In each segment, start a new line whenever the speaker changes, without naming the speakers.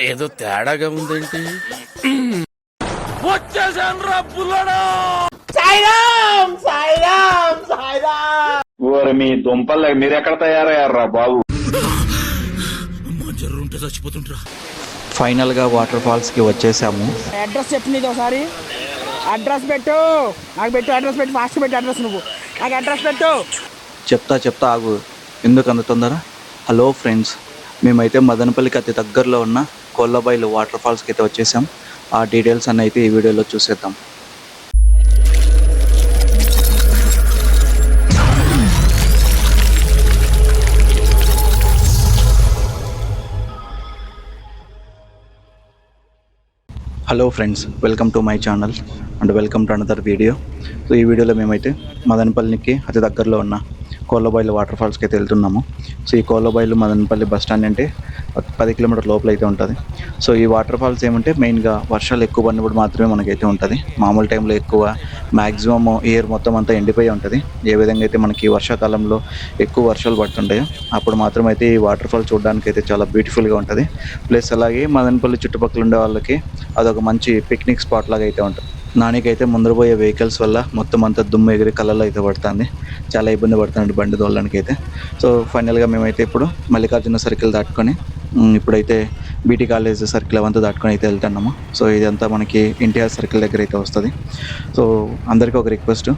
ఏదో తేడాగా ఉందేంటి?
ఓరి మీ మీరెక్కడ తయారయ్యారా బాబు?
జర్రుంటే చచ్చిపోతుంటరా
ఫైనల్గా వాటర్ ఫాల్స్కి వచ్చేసాము.
అడ్రస్ చెప్పు నీది ఒకసారి. అడ్రస్ పెట్టు. నాకు పెట్టు అడ్రస్ పెట్టు. ఫాస్ట్ పెట్టు అడ్రస్ నువ్వు. నాకు అడ్రస్ పెట్టు.
చెప్తా చెప్తా ఆగు. ఎందుకు అంత తొందర? Hello friends. మేమైతే మదనపల్లికి అతి దగ్గరలో ఉన్న కొల్లబైలు వాటర్ ఫాల్స్కి అయితే వచ్చేసాం. ఆ డీటెయిల్స్ అన్నీ అయితే ఈ వీడియోలో చూసేద్దాం. Hello friends welcome to my channel and welcome to another video so ఈ వీడియోలో మేమైతే మదనపల్లికి అతి దగ్గరలో ఉన్న కోళ్ళబాయిలు వాటర్ ఫాల్స్కి అయితే వెళ్తున్నాము. సో ఈ కోళ్ళబాయిలు మదనపల్లి బస్ స్టాండ్ అంటే పది కిలోమీటర్ లోపల అయితే ఉంటుంది. సో ఈ వాటర్ ఫాల్స్ ఏమంటే మెయిన్గా వర్షాలు ఎక్కువ పడినప్పుడు మాత్రమే మనకైతే ఉంటుంది. మామూలు టైంలో ఎక్కువ మ్యాక్సిమం ఇయర్ మొత్తం అంతా ఎండిపోయి ఉంటుంది. ఏ విధంగా అయితే మనకి వర్షాకాలంలో ఎక్కువ వర్షాలు పడుతుంటాయో అప్పుడు మాత్రం అయితే ఈ వాటర్ ఫాల్ చూడడానికి అయితే చాలా బ్యూటిఫుల్గా ఉంటుంది. ప్లస్ అలాగే మదనపల్లి చుట్టుపక్కల ఉండే వాళ్ళకి అదొక మంచి పిక్నిక్ స్పాట్ లాగా అయితే ఉంటుంది. నానికైతే ముందర పోయే వెహికల్స్ వల్ల మొత్తం అంతా దుమ్ము ఎగిరి కళ్ళలో అయితే పడుతుంది. చాలా ఇబ్బంది పడుతుంది బండి తోలడానికి అయితే సో ఫైనల్గా మేమైతే ఇప్పుడు మల్లికార్జున సర్కిల్ దాటుకొని ఇప్పుడైతే బీటీ కాలేజ్ సర్కిల్ అవంతా దాటుకొని అయితే వెళ్తున్నాము. సో ఇదంతా మనకి ఎన్టీఆర్ సర్కిల్ దగ్గర అయితే వస్తుంది. సో అందరికీ ఒక రిక్వెస్ట్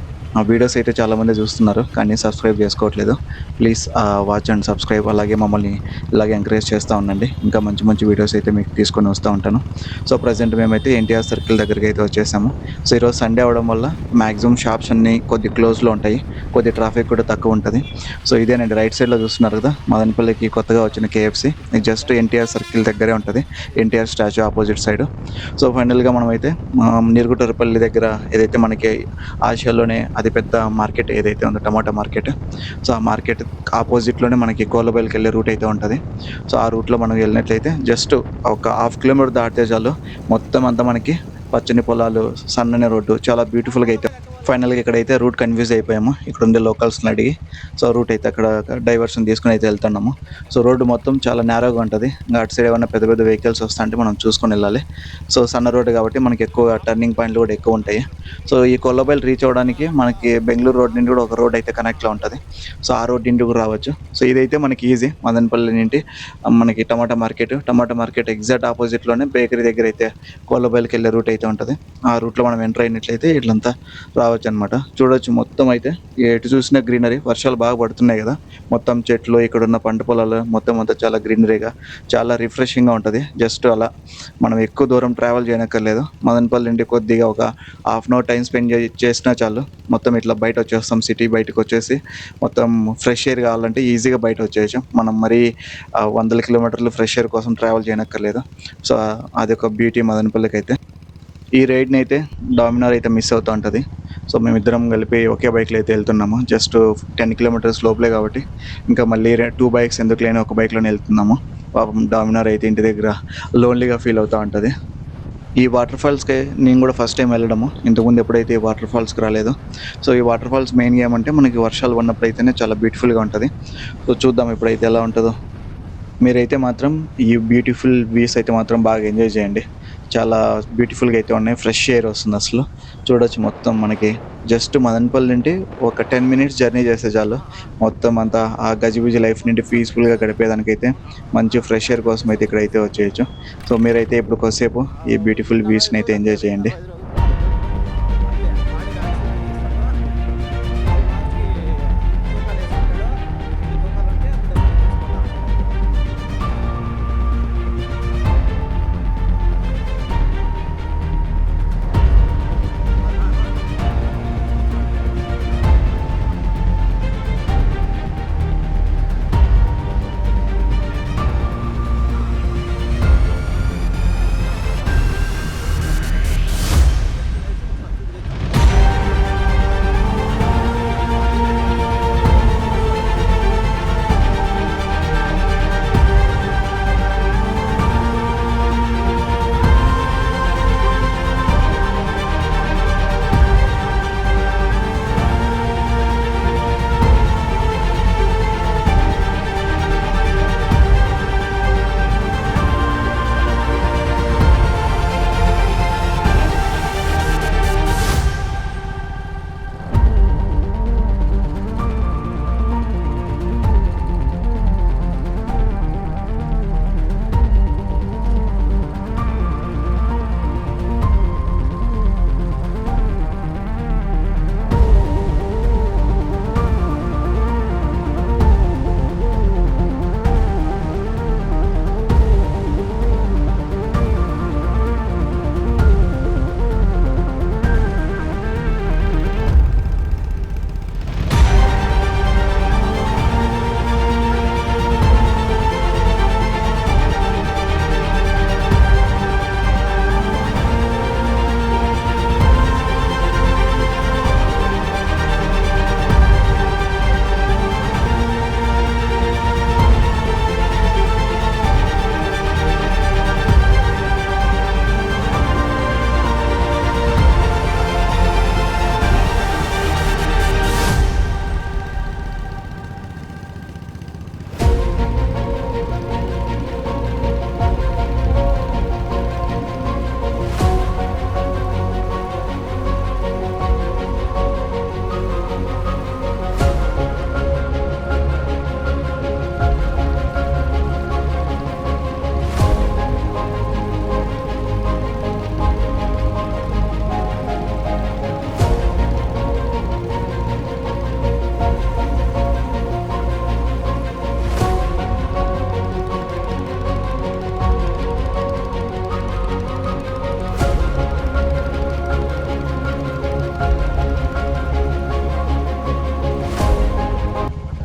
వీడియోస్ అయితే చాలామంది చూస్తున్నారు కానీ సబ్స్క్రైబ్ చేసుకోవట్లేదు. ప్లీజ్ వాచ్ అండ్ సబ్స్క్రైబ్ అలాగే మమ్మల్ని ఇలాగే ఎంకరేజ్ చేస్తూ ఉండండి. ఇంకా మంచి మంచి వీడియోస్ అయితే మీకు తీసుకొని వస్తూ ఉంటాను. సో ప్రజెంట్ మేమైతే ఎన్టీఆర్ సర్కిల్ దగ్గరికి అయితే వచ్చేసాము. సో ఈరోజు సండే అవడం వల్ల మ్యాక్సిమం షాప్స్ అన్నీ కొద్ది క్లోజ్లో ఉంటాయి. కొద్ది ట్రాఫిక్ కూడా తక్కువ ఉంటుంది. సో ఇదేనండి రైట్ సైడ్లో చూస్తున్నారు కదా మదనపల్లికి కొత్తగా వచ్చిన కేఎఫ్సి జస్ట్ ఎన్టీఆర్ సర్కిల్ దగ్గరే ఉంటుంది. NTR statue opposite side so ఫైనల్గా మనమైతే నీరుగుట్టరపల్లి దగ్గర ఏదైతే మనకి ఆసియాలోనే అతిపెద్ద మార్కెట్ ఏదైతే ఉందో టమాటా మార్కెట్. సో ఆ మార్కెట్ ఆపోజిట్లోనే మనకి కోలబైల్కి వెళ్ళే రూట్ అయితే ఉంటుంది. సో ఆ రూట్లో మనం వెళ్ళినట్లయితే జస్ట్ ఒక హాఫ్ కిలోమీటర్ దాటితే చాలు. మొత్తం అంతా మనకి పచ్చని పొలాలు సన్నని రోడ్డు చాలా బ్యూటిఫుల్గా అయితే ఫైనల్గా ఇక్కడైతే రూట్ కన్ఫ్యూజ్ అయిపోయాము. ఇక్కడ ఉండే లోకల్స్ని అడిగి సో రూట్ అయితే అక్కడ డైవర్షన్ తీసుకుని అయితే వెళ్తున్నాము. సో రోడ్డు మొత్తం చాలా నేరోగా ఉంటుంది. అటు సైడ్ ఏమైనా పెద్ద పెద్ద వెహికల్స్ వస్తుంటే మనం చూసుకొని వెళ్ళాలి. సో సన్న రోడ్డు కాబట్టి మనకి ఎక్కువ టర్నింగ్ పాయింట్లు కూడా ఎక్కువ ఉంటాయి. సో ఈ కొల్లబైల్ రీచ్ అవ్వడానికి మనకి బెంగళూరు రోడ్ నుండి కూడా ఒక రోడ్ అయితే కనెక్ట్లో ఉంటుంది. సో ఆ రోడ్ నుండి కూడా రావచ్చు. సో ఇదైతే మనకి ఈజీ మదనపల్లి నుండి మనకి tomato market. Tomato market exact ఆపోజిట్లోనే bakery దగ్గర అయితే కోళ్ళబైల్కి వెళ్ళే రూట్ అయితే ఉంటుంది. ఆ రూట్లో మనం ఎంటర్ అయినట్లయితే ఇట్లంతా రావచ్చు. అనమాట చూడొచ్చు మొత్తం అయితే. ఎటు చూసినా గ్రీనరీ వర్షాలు బాగా పడుతున్నాయి కదా. మొత్తం చెట్లు ఇక్కడ ఉన్న పంట పొలాలు మొత్తం అంతా చాలా గ్రీనరీగా చాలా రిఫ్రెషింగ్గా ఉంటుంది. జస్ట్ అలా మనం ఎక్కువ దూరం ట్రావెల్ చేయనక్కర్లేదు. మదనపల్లి నుండి కొద్దిగా ఒక half an hour time spend చేసినా చాలు. మొత్తం ఇట్లా బయట వచ్చేస్తాం సిటీ బయటకు వచ్చేసి. మొత్తం ఫ్రెష్ ఎయిర్ కావాలంటే ఈజీగా బయట వచ్చేసాం మనం మరీ వందల కిలోమీటర్లు ఫ్రెష్ ఎయిర్ కోసం ట్రావెల్ చేయనక్కర్లేదు. సో అది ఒక బ్యూటీ మదనపల్లికి అయితే ఈ రైడ్ని అయితే డామినార్ అయితే మిస్ అవుతూ ఉంటుంది. సో మేమిద్దరం కలిపి ఒకే బైక్లో అయితే వెళ్తున్నాము. జస్ట్ టెన్ కిలోమీటర్స్ లోపలే కాబట్టి ఇంకా మళ్ళీ టూ బైక్స్ ఎందుకు లేని ఒక బైక్లోనే వెళ్తున్నాము. పాపం డామినార్ అయితే ఇంటి దగ్గర లోన్లీగా ఫీల్ అవుతూ ఉంటుంది. ఈ వాటర్ ఫాల్స్కి నేను కూడా ఫస్ట్ టైం వెళ్ళడము. ఇంతకుముందు ఎప్పుడైతే ఈ వాటర్ ఫాల్స్కి రాలేదు. సో ఈ వాటర్ ఫాల్స్ మెయిన్గా ఏమంటే మనకి వర్షాలు పడినప్పుడు అయితేనే చాలా బ్యూటిఫుల్గా ఉంటుంది. సో చూద్దాం ఇప్పుడైతే ఎలా ఉంటుందో. మీరైతే మాత్రం ఈ బ్యూటిఫుల్ వ్యూస్ అయితే మాత్రం బాగా ఎంజాయ్ చేయండి. చాలా బ్యూటిఫుల్గా అయితే ఉన్నాయి. ఫ్రెష్ ఎయిర్ వస్తుంది అసలు. చూడొచ్చు మొత్తం మనకి. జస్ట్ మదనపల్లి నుండి ఒక టెన్ మినిట్స్ జర్నీ చేస్తే చాలు. మొత్తం అంతా ఆ గజిబిజి లైఫ్ నుండి పీస్ఫుల్గా గడిపేదానికైతే మంచి ఫ్రెష్ ఎయిర్ కోసం అయితే ఇక్కడైతే వచ్చేయచ్చు. సో మీరైతే ఇప్పుడు కొద్దిసేపు ఈ బ్యూటిఫుల్ వ్యూస్ని అయితే ఎంజాయ్ చేయండి.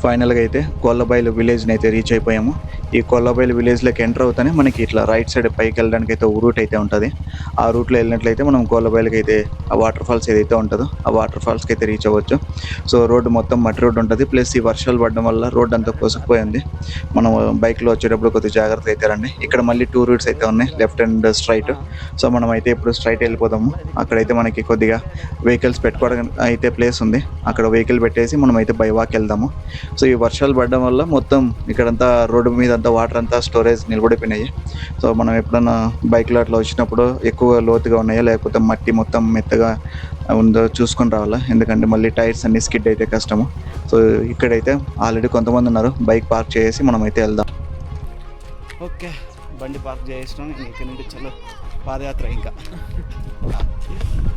ఫైనల్గా అయితే కొల్లబైలు విలేజ్ని అయితే రీచ్ అయిపోయాము. ఈ కొల్లబైలు విలేజ్లోకి ఎంటర్ అవుతానే మనకి ఇట్లా రైట్ సైడ్ పైకి వెళ్ళడానికి అయితే ఒక రూట్ అయితే ఉంటుంది. ఆ రూట్లో వెళ్ళినట్లయితే మనం కొల్లబైలకి అయితే ఆ వాటర్ ఫాల్స్ ఏదైతే ఉంటుందో ఆ వాటర్ ఫాల్స్కి అయితే రీచ్ అవ్వచ్చు. సో రోడ్డు మొత్తం మట్టి రోడ్డు ఉంటుంది. ప్లస్ ఈ వర్షాలు పడడం వల్ల రోడ్డు అంతా కొసుకుపోయింది మనం బైక్లో వచ్చేటప్పుడు కొద్దిగా జాగ్రత్త అయితే రండి. ఇక్కడ మళ్ళీ టూ రూట్స్ అయితే ఉన్నాయి. Left and straight. సో మనం అయితే ఇప్పుడు స్ట్రైట్ వెళ్ళిపోదాము. అక్కడైతే మనకి కొద్దిగా వెహికల్స్ పెట్టుకోవడానికి అయితే ప్లేస్ ఉంది. అక్కడ వెహికల్ పెట్టేసి మనం అయితే బై వాక్ వెళ్దాము. సో ఈ వర్షాలు పడడం వల్ల మొత్తం ఇక్కడంతా రోడ్డు మీద అంతా వాటర్ అంతా స్టోరేజ్ నిలబడిపోయినాయి. సో మనం ఎప్పుడన్నా బైక్లో అట్లా వచ్చినప్పుడు ఎక్కువ లోతుగా ఉన్నాయా లేకపోతే మట్టి మొత్తం మెత్తగా ఉందో చూసుకొని రావాలా? ఎందుకంటే మళ్ళీ టైర్స్ అన్ని స్కిడ్ అయితే కష్టము. సో ఇక్కడైతే ఆల్రెడీ కొంతమంది ఉన్నారు బైక్ పార్క్ చేసి మనం అయితే వెళ్దాం. ఓకే బండి పార్క్ చేసినాం ఇక్కడ నుండి చలో పాదయాత్ర ఇంకా.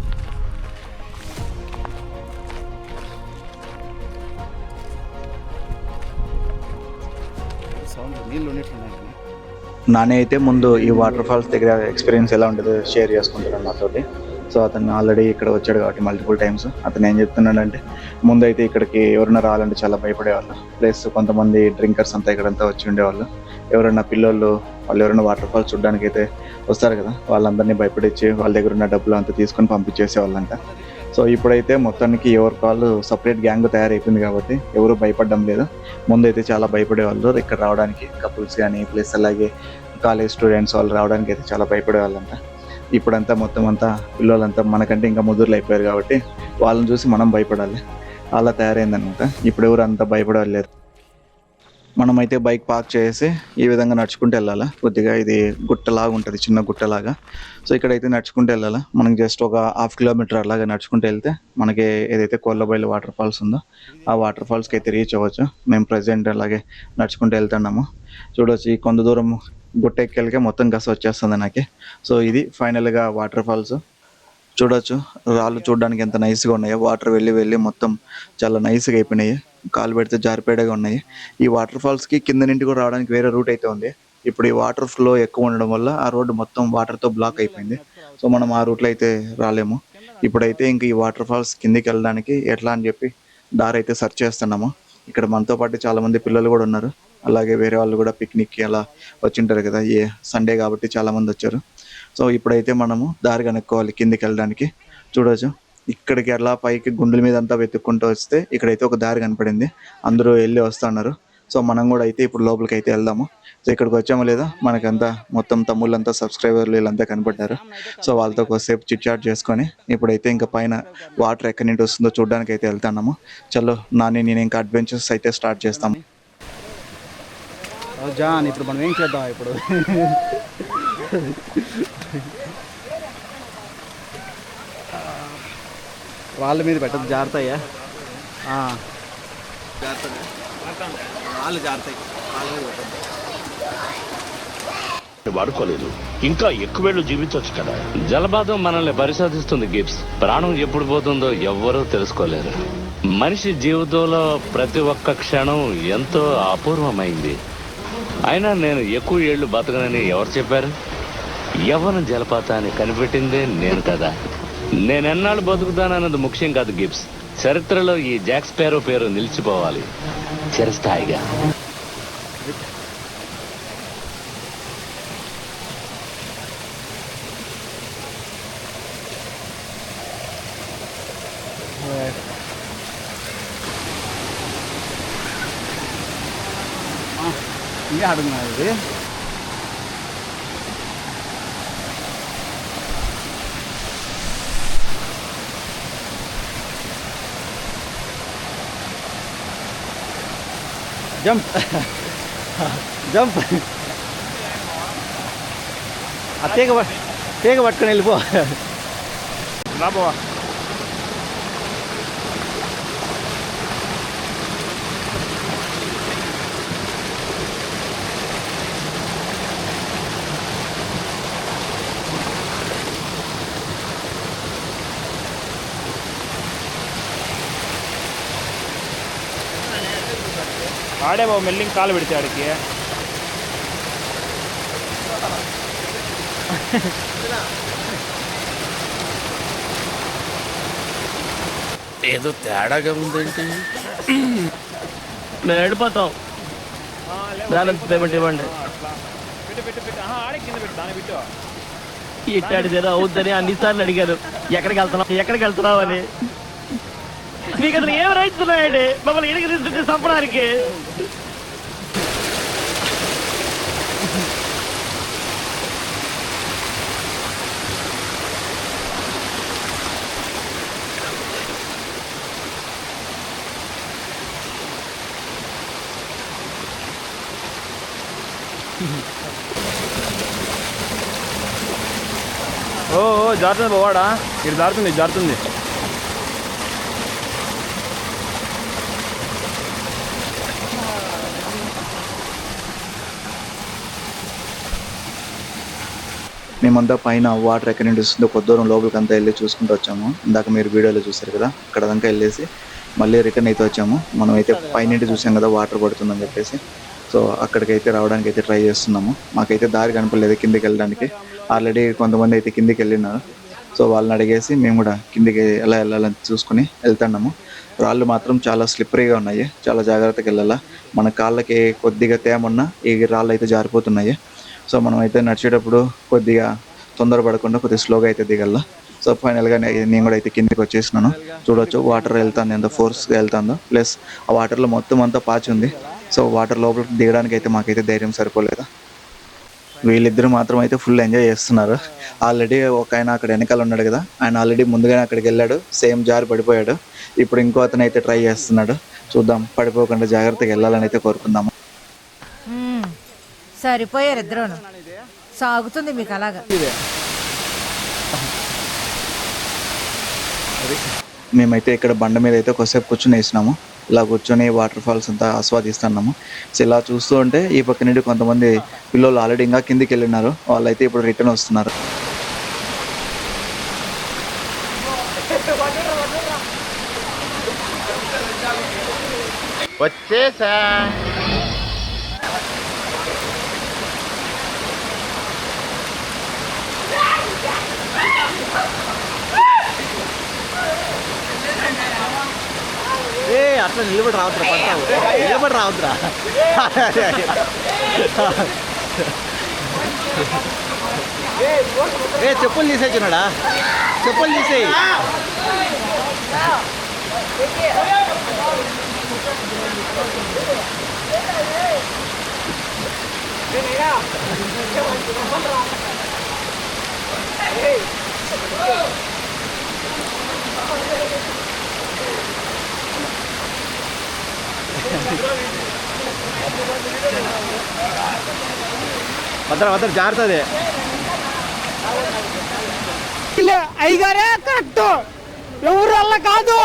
నానే అయితే ముందు ఈ వాటర్ ఫాల్స్ దగ్గర ఎక్స్పీరియన్స్ ఎలా ఉంటుందో షేర్ చేసుకుంటాడు నాతోటి. సో అతను ఆల్రెడీ ఇక్కడ వచ్చాడు కాబట్టి మల్టిపుల్ టైమ్స్ అతను ఏం చెప్తున్నాడంటే ముందు అయితే ఇక్కడికి ఎవరైనా రావాలంటే చాలా భయపడేవాళ్ళు. ప్లస్ కొంతమంది డ్రింకర్స్ అంతా ఇక్కడంతా వచ్చి ఉండేవాళ్ళు. ఎవరైనా పిల్లలు వాళ్ళు ఎవరైనా వాటర్ ఫాల్స్ చూడడానికి అయితే వస్తారు కదా వాళ్ళందరినీ భయపడించి వాళ్ళ దగ్గర ఉన్న డబ్బులు అంతా తీసుకొని పంపించేసేవాళ్ళంట. సో ఇప్పుడైతే మొత్తానికి ఎవరి కాళ్ళు సపరేట్ గ్యాంగ్ తయారైపోయింది కాబట్టి ఎవరు భయపడడం లేదు. ముందైతే చాలా భయపడేవాళ్ళు ఇక్కడ రావడానికి కపుల్స్ కానీ ప్లస్ అలాగే కాలేజ్ స్టూడెంట్స్ వాళ్ళు రావడానికి అయితే చాలా భయపడేవాళ్ళంట. ఇప్పుడంతా మొత్తం అంతా పిల్లలంతా మనకంటే ఇంకా ముదురులు అయిపోయారు కాబట్టి వాళ్ళని చూసి మనం భయపడాలి. అలా తయారైందనమాట. ఇప్పుడు ఎవరు అంత భయపడలేరు మనమైతే బైక్ పార్క్ చేసి ఈ విధంగా నడుచుకుంటూ వెళ్ళాలా. కొద్దిగా ఇది గుట్టలాగా ఉంటుంది చిన్న గుట్టలాగా. సో ఇక్కడైతే నడుచుకుంటూ వెళ్ళాలా. మనకి జస్ట్ ఒక హాఫ్ కిలోమీటర్ అలాగా నడుచుకుంటూ వెళ్తే మనకి ఏదైతే కొల్లబైలు వాటర్ ఫాల్స్ ఉందో ఆ వాటర్ ఫాల్స్కి అయితే రీచ్ అవ్వచ్చు. మేము ప్రజెంట్ అలాగే నడుచుకుంటూ వెళ్తున్నాము. చూడవచ్చు ఈ కొంత దూరం గుట్ట ఎక్కెళ్ళకే మొత్తం గస వచ్చేస్తుంది నాకు. సో ఇది ఫైనల్గా వాటర్ ఫాల్స్. చూడొచ్చు రాళ్ళు చూడడానికి ఎంత నైస్గా ఉన్నాయో. వాటర్ వెళ్ళి వెళ్ళి మొత్తం చాలా నైస్గా అయిపోయినాయి. కాలు పెడితే జారిపేడగా ఉన్నాయి. ఈ వాటర్ ఫాల్స్కి కింద నుండి కూడా రావడానికి వేరే రూట్ అయితే ఉంది. ఇప్పుడు ఈ వాటర్ ఫ్లో ఎక్కువ ఉండడం వల్ల ఆ రోడ్డు మొత్తం వాటర్తో బ్లాక్ అయిపోయింది. సో మనం ఆ రూట్లో అయితే రాలేము. ఇప్పుడైతే ఇంక ఈ వాటర్ ఫాల్స్ కిందికి వెళ్ళడానికి ఎట్లా అని చెప్పి దారి అయితే సెర్చ్ చేస్తున్నాము. ఇక్కడ మనతో పాటు చాలామంది పిల్లలు కూడా ఉన్నారు. అలాగే వేరే వాళ్ళు కూడా పిక్నిక్కి అలా వచ్చింటారు కదా. ఏ సండే కాబట్టి చాలామంది వచ్చారు. సో ఇప్పుడైతే మనము దారి కనుక్కోవాలి కిందికి వెళ్ళడానికి. చూడొచ్చు. ఇక్కడికి అలా పైకి గుండెల మీద అంతా వెతుక్కుంటూ వస్తే ఇక్కడైతే ఒక దారి కనపడింది. అందరూ వెళ్ళి వస్తున్నారు సో మనం కూడా అయితే ఇప్పుడు లోపలికి అయితే వెళ్దాము. సో ఇక్కడికి వచ్చామో లేదా? మనకంతా మొత్తం తమ్ముళ్ళంతా సబ్స్క్రైబర్లు వీళ్ళంతా కనపడ్డారు. సో వాళ్ళతో కొద్దిసేపు చిట్ చాట్ చేసుకొని ఇప్పుడైతే ఇంకా పైన వాటర్ ఎక్కడి నుండి వస్తుందో చూడడానికి అయితే వెళ్తున్నాము చలో నాని నేను ఇంకా అడ్వెంచర్స్ అయితే స్టార్ట్ చేస్తాము. జాన్ ఇప్పుడు మనం ఏం చేద్దాం ఇప్పుడు? వాళ్ళ మీద పెట్టదు వాళ్ళు వాళ్ళ మీద పెట్టద్దు.
వాడుకోలేదు. ఇంకా ఎక్కువేళ్ళు జీవించవచ్చు కదా.
జలపాతం మనల్ని పరిశోధిస్తుంది గిప్స్ ప్రాణం ఎప్పుడు పోతుందో ఎవ్వరూ తెలుసుకోలేరు మనిషి జీవితంలో ప్రతి ఒక్క క్షణం ఎంతో అపూర్వమైంది. అయినా నేను ఎక్కువ ఏళ్ళు బతకనని ఎవరు చెప్పారు? యవ్వన జలపాతాన్ని కనిపెట్టిందే నేను కదా. నేనెన్నాళ్ళు బతుకుతానన్నది ముఖ్యం కాదు గిఫ్ట్స్ చరిత్రలో ఈ జాక్ స్పారో పేరు నిలిచిపోవాలి. చిరస్థాయిగా.
ఇంకా జంప్ జంప్ ఆ తీగ తీగ పట్టుకొని వెళ్ళిపో.
రాబోవా ఆడే బాబు మెల్లింగ్ కాలు పెడితే ఆడికి. ఏదో తేడాగా ఉందేంటి
మేము వెళ్ళిపోతాం బ్యాలెన్స్ పేమెంట్ ఇవ్వండి. ఇట్టాడిదేదో అవుద్దని అన్నిసార్లు అడిగారు. ఎక్కడికి వెళ్తున్నావు? ఎక్కడికి వెళ్తున్నావు అని. మీకు అసలు ఏం రైట్స్ ఉన్నాయండి? మమ్మల్ని ఇడికి తీసుకుంటే చంపడానికి.
ఓ ఓ, జారుతుంది పోవాడా ఇది జారుతుంది జారుతుంది.
మేమంతా పైన వాటర్ ఎక్కడి నుండి వస్తుందో కొద్ది దూరం లోపలికి అంతా వెళ్ళి చూసుకుంటూ వచ్చాము. ఇందాక మీరు వీడియోలో చూసారు కదా అక్కడ దాకా వెళ్ళేసి మళ్ళీ రిటర్న్ అయితే వచ్చాము. మనం అయితే పైనుండి చూసాం కదా వాటర్ పడుతుందని చెప్పేసి. సో అక్కడికైతే రావడానికి అయితే ట్రై చేస్తున్నాము. మాకైతే దారి కనపడలేదు కిందికి వెళ్ళడానికి. ఆల్రెడీ కొంతమంది అయితే కిందికి వెళ్ళినారు. సో వాళ్ళని అడిగేసి మేము కూడా కిందికి ఎలా వెళ్ళాలని చూసుకుని వెళ్తున్నాము. రాళ్ళు మాత్రం చాలా స్లిప్పరీగా ఉన్నాయి. చాలా జాగ్రత్తగా వెళ్ళాలా. మన కాళ్ళకి కొద్దిగా తేమన్నా ఈ రాళ్ళు అయితే జారిపోతున్నాయి. సో మనం అయితే నడిచేటప్పుడు కొద్దిగా తొందరపడకుండా కొద్దిగా స్లోగా అయితే దిగల సో ఫైనల్గా నేను కూడా అయితే కిందికి వచ్చేసినాను. చూడొచ్చు వాటర్ వెళ్తాను ఎంత ఫోర్స్గా వెళ్తాందో. ప్లస్ ఆ వాటర్లో మొత్తం అంతా పాచి ఉంది. సో వాటర్ లోపల దిగడానికి అయితే మాకైతే ధైర్యం సరిపోలేదు. వీళ్ళిద్దరు మాత్రం అయితే ఫుల్ ఎంజాయ్ చేస్తున్నారు. ఆల్రెడీ ఒక ఆయన అక్కడ వెనకాల ఉన్నాడు కదా ఆయన ఆల్రెడీ ముందుగానే అక్కడికి వెళ్ళాడు. సేమ్ జారి పడిపోయాడు. ఇప్పుడు ఇంకో అతను అయితే ట్రై చేస్తున్నాడు. చూద్దాం పడిపోకుండా జాగ్రత్తగా వెళ్ళాలని అయితే కోరుకుందాము.
సరిపోయారు ఇద్దరును. సాగుతుంది మీకు అలాగా.
మేమైతే ఇక్కడ బండ మీద అయితే కొద్దిసేపు కూర్చొని వేసినాము. ఇలా కూర్చొని వాటర్ ఫాల్స్ అంతా ఆస్వాదిస్తున్నాము. సో ఇలా చూస్తూ ఉంటే ఈ పక్క నుండి కొంతమంది పిల్లలు ఆల్రెడీ ఇంకా కిందికి వెళ్ళినారు. వాళ్ళైతే ఇప్పుడు రిటర్న్ వస్తున్నారు.
వచ్చేసా.
ఏ అట్లా నిలబడి రావద్దురా పడతావు నిలబడి రావద్దురా ఏ చెప్పులు తీసేచున్నాడా చెప్పులు తీసేయి భద్ర భద్ర జారుతుంది
అయ్యగారే కరెక్ట్ ఎవరు వల్ల కాదు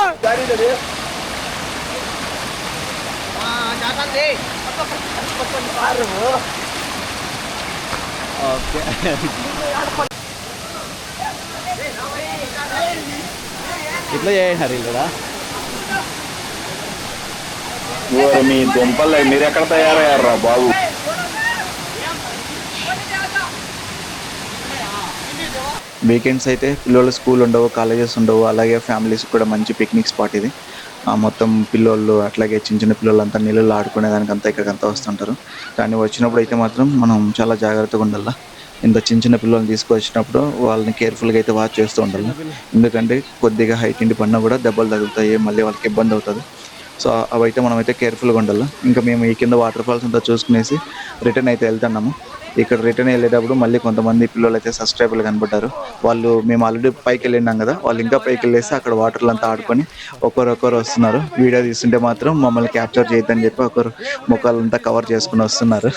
ఇట్లా చేయండి వీళ్ళు
మీ దుంపలు మీరు ఎక్కడ తయారయ్యారా బాబు?
వీకెండ్స్ అయితే పిల్లలు స్కూల్ ఉండవు కాలేజెస్ ఉండవు. అలాగే ఫ్యామిలీస్ కూడా మంచి పిక్నిక్ స్పాట్ ఇది. ఆ, మొత్తం పిల్లోళ్ళు అట్లాగే చిన్న చిన్న పిల్లలంతా నీళ్ళలో ఆడుకునే దానికంతా వస్తుంటారు. కానీ వచ్చినప్పుడు అయితే మాత్రం మనం చాలా జాగ్రత్తగా ఉండాలి? ఇంత చిన్న చిన్న పిల్లల్ని తీసుకొచ్చినప్పుడు వాళ్ళని కేర్ఫుల్గా అయితే వాచ్ చేస్తూ ఉండాలి ఎందుకంటే కొద్దిగా హైట్ ఇంటి పడినా కూడా దెబ్బలు తగులుతాయి మళ్ళీ వాళ్ళకి ఇబ్బంది అవుతుంది. సో అవైతే మనం అయితే కేర్ఫుల్గా ఉండాలి. ఇంకా మేము ఈ కింద వాటర్ ఫాల్స్ అంతా చూసుకునేసి రిటర్న్ అయితే వెళ్తున్నాము. ఇక్కడ రిటర్న్ వెళ్ళేటప్పుడు మళ్ళీ కొంతమంది పిల్లలు అయితే సబ్స్క్రైబర్లు కనబడ్డారు. వాళ్ళు మేము ఆల్రెడీ పైకి వెళ్ళినాం కదా వాళ్ళు ఇంకా పైకి వెళ్ళేసి అక్కడ వాటర్లు అంతా ఆడుకొని ఒకరొకరు వస్తున్నారు. వీడియో తీస్తుంటే మాత్రం మమ్మల్ని క్యాప్చర్ చేయొద్దని చెప్పి ఒకరు ముఖాలంతా కవర్ చేసుకుని వస్తున్నారు.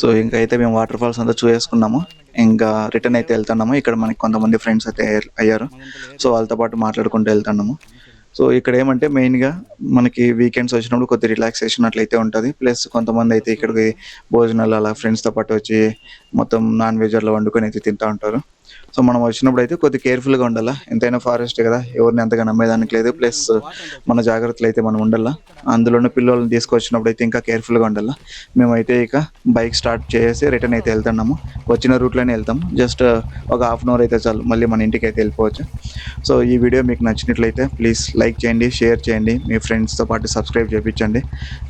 సో ఇంకా అయితే మేము వాటర్ ఫాల్స్ అంతా చూసేసుకున్నాము. ఇంకా రిటర్న్ అయితే వెళ్తున్నాము. ఇక్కడ మనకి కొంతమంది ఫ్రెండ్స్ అయితే అయ్యారు. సో వాళ్ళతో పాటు మాట్లాడుకుంటూ వెళ్తున్నాము. సో ఇక్కడ ఏమంటే మెయిన్గా మనకి వీకెండ్స్ వచ్చినప్పుడు కొద్ది రిలాక్సేషన్ అట్లయితే ఉంటుంది. ప్లస్ కొంతమంది అయితే ఇక్కడికి భోజనాలు అలా ఫ్రెండ్స్తో పాటు వచ్చి మొత్తం నాన్ వెజ్ అలా వండుకొని అయితే తింటూ ఉంటారు. సో మనం వచ్చినప్పుడు అయితే కొద్దిగా కేర్ఫుల్గా ఉండాలా? ఎంతైనా ఫారెస్ట్ కదా ఎవరిని అంతగా నమ్మేదానికి లేదు. ప్లస్ మన జాగ్రత్తలు అయితే మనం ఉండాలా? అందులోనే పిల్లల్ని తీసుకొచ్చినప్పుడు అయితే ఇంకా కేర్ఫుల్గా ఉండాలా? మేమైతే ఇక బైక్ స్టార్ట్ చేసి రిటర్న్ అయితే వెళ్తున్నాము. వచ్చిన రూట్లోనే వెళ్తాం. జస్ట్ uh, ఒక హాఫ్ అన్ అవర్ అయితే చాలు. మళ్ళీ మన ఇంటికి అయితే వెళ్ళిపోవచ్చు. సో ఈ వీడియో మీకు నచ్చినట్లయితే ప్లీజ్ లైక్ చేయండి షేర్ చేయండి. మీ ఫ్రెండ్స్తో పాటు సబ్స్క్రైబ్ చేయించండి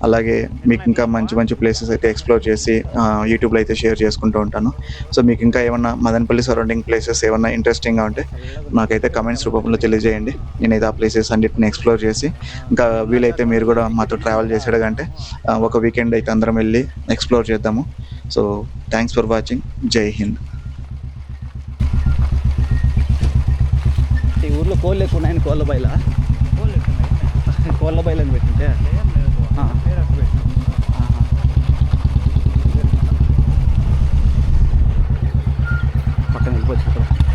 అలాగే మీకు ఇంకా మంచి మంచి ప్లేసెస్ అయితే ఎక్స్ప్లోర్ చేసి uh, యూట్యూబ్లో అయితే షేర్ చేసుకుంటూ ఉంటాను. సో మీకు ఇంకా ఏమన్నా మదనపల్లి సరౌండింగ్ ప్లేసెస్ ఏమన్నా ఇంట్రెస్టింగ్గా ఉంటే నాకైతే కమెంట్స్ రూపంలో తెలియజేయండి. నేనైతే ఆ ప్లేసెస్ అన్నిటిని ఎక్స్ప్లోర్ చేసి ఇంకా వీలైతే మీరు కూడా మాతో ట్రావెల్ చేసేటంటే ఒక వీకెండ్ అయితే అందరం వెళ్ళి ఎక్స్ప్లోర్ చేద్దాము. సో థ్యాంక్స్ ఫర్ వాచింగ్ జై హింద్.
ఈ ఊర్లో కోళ్ళు ఎక్కువ ఉన్నాయని కోళ్ళ బయల? కోళ్ళ బయలు అని పెట్టింటే. puedes atrás.